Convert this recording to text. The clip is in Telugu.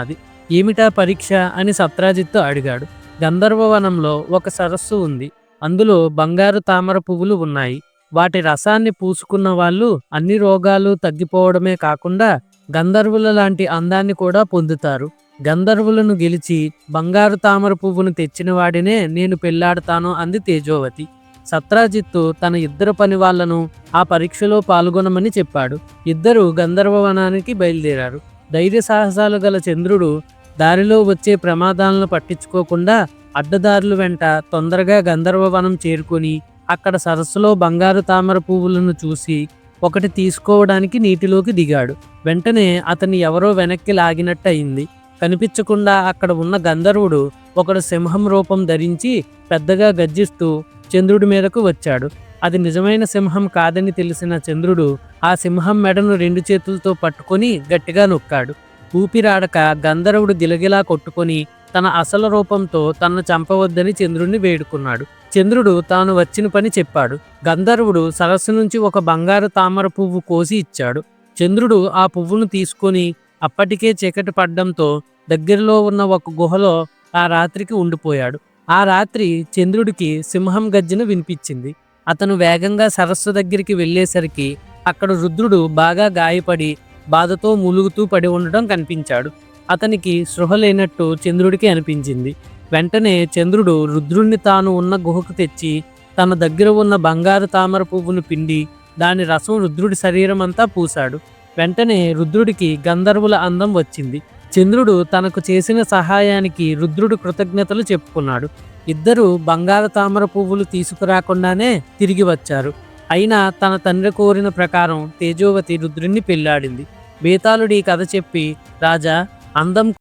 అది. ఏమిటా పరీక్ష? అని సత్రాజిత్తో అడిగాడు. గంధర్వవనంలో ఒక సరస్సు ఉంది. అందులో బంగారు తామర పువ్వులు ఉన్నాయి. వాటి రసాన్ని పూసుకున్న వాళ్ళు అన్ని రోగాలు తగ్గిపోవడమే కాకుండా గంధర్వుల లాంటి అందాన్ని కూడా పొందుతారు. గంధర్వులను గెలిచి బంగారు తామర పువ్వును తెచ్చిన వాడినే నేను పెళ్ళాడతాను అంది తేజోవతి. సత్రాజిత్తు తన ఇద్దరు పని వాళ్ళను ఆ పరీక్షలో పాల్గొనమని చెప్పాడు. ఇద్దరు గంధర్వవనానికి బయలుదేరారు. ధైర్య సాహసాలు గల చంద్రుడు దారిలో వచ్చే ప్రమాదాలను పట్టించుకోకుండా అడ్డదారులు వెంట తొందరగా గంధర్వవనం చేరుకొని అక్కడ సరస్సులో బంగారు తామర పువ్వులను చూసి ఒకటి తీసుకోవడానికి నీటిలోకి దిగాడు. వెంటనే అతన్ని ఎవరో వెనక్కి లాగినట్టు అయింది. కనిపించకుండా అక్కడ ఉన్న గంధర్వుడు ఒకడు సింహం రూపం ధరించి పెద్దగా గర్జిస్తూ చంద్రుడి మీదకు వచ్చాడు. అది నిజమైన సింహం కాదని తెలిసిన చంద్రుడు ఆ సింహం మెడను రెండు చేతులతో పట్టుకొని గట్టిగా నొక్కాడు. ఊపిరాడక గంధర్వుడు గిలగిలా కొట్టుకొని తన అసలు రూపంతో తనను చంపవద్దని చంద్రుడిని వేడుకున్నాడు. చంద్రుడు తాను వచ్చిన పని చెప్పాడు. గంధర్వుడు సరస్సు నుంచి ఒక బంగారు తామర పువ్వు కోసి ఇచ్చాడు. చంద్రుడు ఆ పువ్వును తీసుకొని అప్పటికే చీకటి పడ్డంతో దగ్గరలో ఉన్న ఒక గుహలో ఆ రాత్రికి ఉండిపోయాడు. ఆ రాత్రి చంద్రుడికి సింహం గర్జన వినిపించింది. అతను వేగంగా సరస్సు దగ్గరికి వెళ్ళేసరికి అక్కడ రుద్రుడు బాగా గాయపడి బాధతో ములుగుతూ పడి ఉండడం కనిపించాడు. అతనికి స్పృహ లేనట్టు చంద్రుడికి అనిపించింది. వెంటనే చంద్రుడు రుద్రుణ్ణి తాను ఉన్న గుహకు తెచ్చి తన దగ్గర ఉన్న బంగారు తామర పువ్వును పిండి దాని రసం రుద్రుడి శరీరం అంతా పూశాడు. వెంటనే రుద్రుడికి గంధర్వుల అందం వచ్చింది. చంద్రుడు తనకు చేసిన సహాయానికి రుద్రుడు కృతజ్ఞతలు చెప్పుకున్నాడు. ఇద్దరు బంగారు తామర పువ్వులు తీసుకురాకుండానే తిరిగి వచ్చారు. అయినా తన తండ్రి కోరిన ప్రకారం తేజోవతి రుద్రుణ్ణి పెళ్ళాడింది. బేతాళుడి కథ చెప్పి రాజా అందం